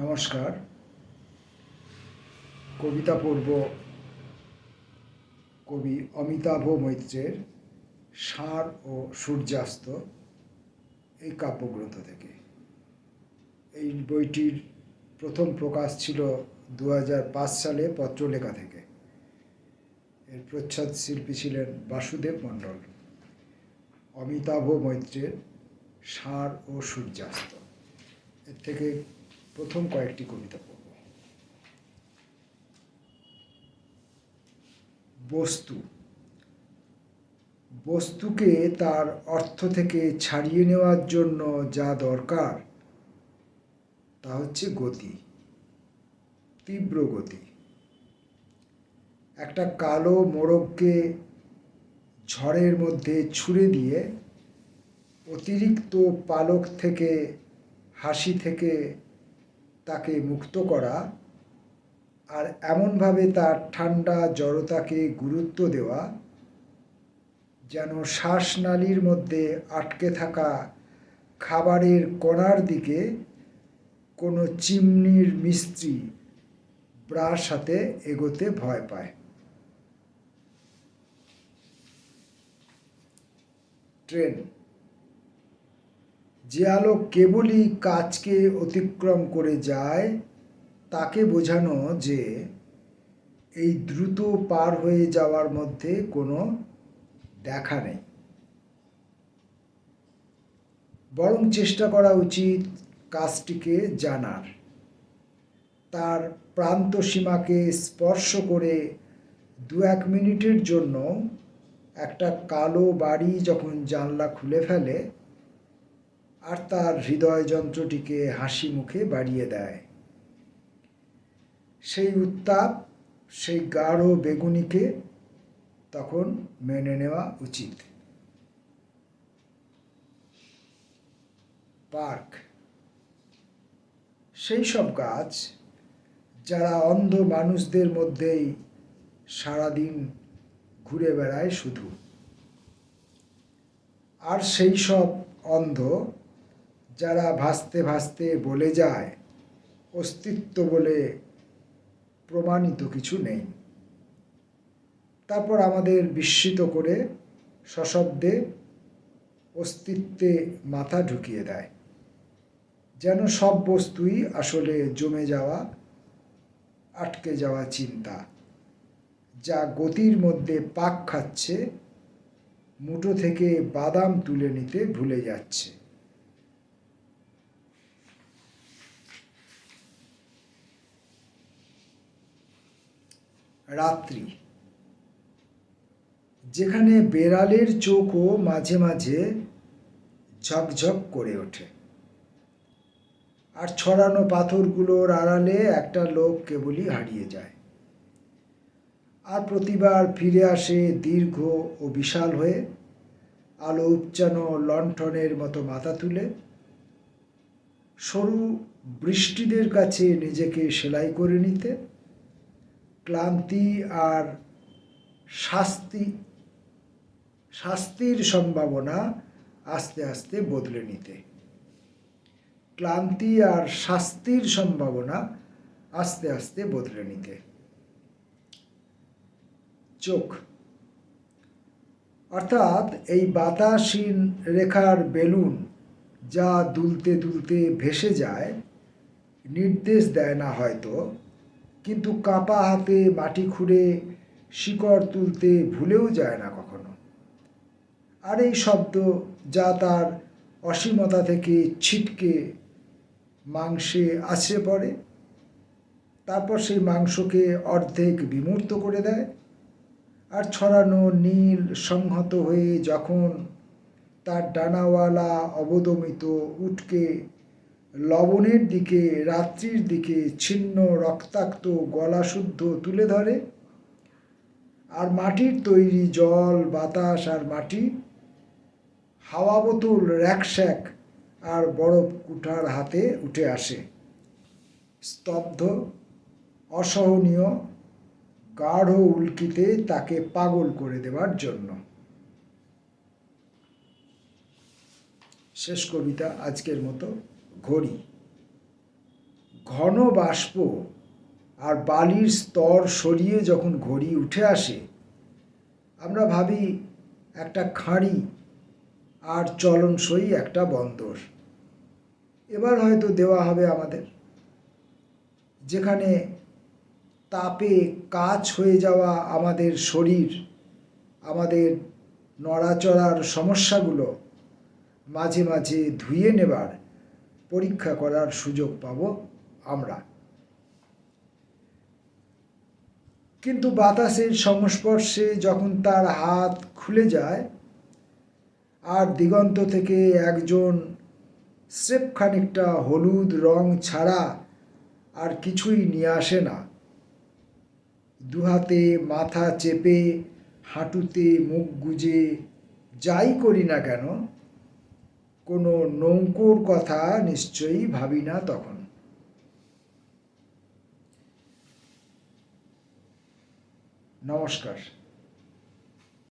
নমস্কার। কবিতা পড়ব কবি অমিতাভ মৈত্রের সার ও সূর্যাস্ত এই কাব্যগ্রন্থ থেকে। এই বইটির প্রথম প্রকাশ ছিল দু সালে পত্রলেখা থেকে। এর প্রচ্ছদ শিল্পী ছিলেন বাসুদেব মণ্ডল। অমিতাভ মৈত্রের সার ও সূর্যাস্ত। এর থেকে প্রথম কয়েকটি কবিতা পড়ব। বস্তু। বস্তুকে তার অর্থ থেকে ছাড়িয়ে নেওয়ার জন্য যা দরকার, তা হচ্ছে গতি, তীব্র গতি। একটা কালো মোড়ককে ঝড়ের মধ্যে ছুঁড়ে দিয়ে অতিরিক্ত পালক থেকে, হাসি থেকে তাকে মুক্ত করা আর এমনভাবে তার ঠান্ডা জড়তাকে গুরুত্ব দেওয়া যেন শ্বাসনালীর মধ্যে আটকে থাকা খাবারের কণার দিকে কোনো চিমনির মিস্ত্রি ব্রাশ হাতে এগোতে ভয় পায়। ট্রেন যে আলো কেবলই কাজকে অতিক্রম করে যায়, তাকে বোঝানো যে এই দ্রুত পার হয়ে যাওয়ার মধ্যে কোনো দেখা নেই। বরং চেষ্টা করা উচিত কাজটিকে জানার। তার প্রান্ত সীমাকে স্পর্শ করে দু এক মিনিটের জন্য একটা কালো বাড়ি যখন জানলা খুলে ফেলে আর তার হৃদয় যন্ত্রটিকে হাসি মুখে বাড়িয়ে দেয়। সেই উত্তাপ, সেই গাঢ় বেগুনিকে তখন মেনে নেওয়া উচিত। পার্ক। সেই সব গাছ যারা অন্ধ মানুষদের মধ্যেই সারাদিন ঘুরে বেড়ায় শুধু। আর সেই সব অন্ধ যারা ভাসতে ভাসতে বলে যায়, অস্তিত্ব বলে প্রমাণিত কিছু নেই। তারপর আমাদের বিস্মিত করে সশব্দে অস্তিত্বে মাথা ঢুকিয়ে দেয়। যেন সব বস্তুই আসলে জমে যাওয়া, আটকে যাওয়া চিন্তা, যা গতির মধ্যে পাক খাচ্ছে, মুঠো থেকে বাদাম তুলে নিতে ভুলে যাচ্ছে। রাত্রি। যেখানে বেড়ালের চোখও মাঝে মাঝে ঝকঝক করে ওঠে। আর ছড়ানো পাথরগুলোর আড়ালে একটা লোক কেবলই হারিয়ে যায়। আর প্রতিবার ফিরে আসে দীর্ঘ ও বিশাল হয়ে, আলো উপচানো লণ্ঠনের মতো মাথা তুলে। সরু বৃষ্টিদের কাছে নিজেকে সেলাই করে নিতে। ক্লান্তি আর শাস্তি, শাস্তির সম্ভাবনা আস্তে আস্তে বদলে নিতে। ক্লান্তি আর শাস্তির সম্ভাবনা আস্তে আস্তে বদলে নিতে। চোখ। অর্থাৎ এই বাতাসীন রেখার বেলুন যা দুলতে দুলতে ভেসে যায়, নির্দেশ দেয় না হয়তো কিন্তু কাঁপা হাতে মাটি খুঁড়ে শিকড় তুলতে ভুলেও যায় না কখনো। আর এই শব্দ যা তার অসীমতা থেকে ছিটকে মাংসে আছড়ে পড়ে, তারপর সেই মাংসকে অর্ধেক বিমূর্ত করে দেয় আর ছড়ানো নীল সংহত হয়ে যখন তার ডানাওয়ালা অবদমিত উটকে লবণের দিকে, রাত্রির দিকে ছিন্ন, রক্তাক্ত, গলা শুদ্ধ তুলে ধরে। আর মাটির তৈরি জল, বাতাস আর মাটি, হাওয়া বোতল, র্যাকশ্যাক আর বরফ কুঠার হাতে উঠে আসে। স্তব্ধ, অসহনীয়, গাঢ় উল্কিতে তাকে পাগল করে দেওয়ার জন্য। শেষ কবিতা আজকের মতো। ঘড়ি। ঘন বাষ্প আর বালির স্তর সরিয়ে যখন ঘড়ি উঠে আসে, আমরা ভাবি একটা খাঁড়ি আর চলনসই একটা বন্দর। এবার হয়তো দেওয়া হবে আমাদের, যেখানে তাপে কাজ হয়ে যাওয়া আমাদের শরীর, আমাদের নড়াচড়ার সমস্যাগুলো মাঝে মাঝে ধুয়ে নেবার পরীক্ষা করার সুযোগ পাব আমরা। কিন্তু বাতাসের সংস্পর্শে যখন তার হাত খুলে যায়, আর দিগন্ত থেকে একজন স্রেফ খানিকটা হলুদ রং ছাড়া আর কিছুই নিয়ে আসে না। দুহাতে মাথা চেপে হাঁটুতে মুখ গুজে যাই করি না কেন কোনো নৌকোর কথা নিশ্চয়ই ভাবি না তখন। নমস্কার।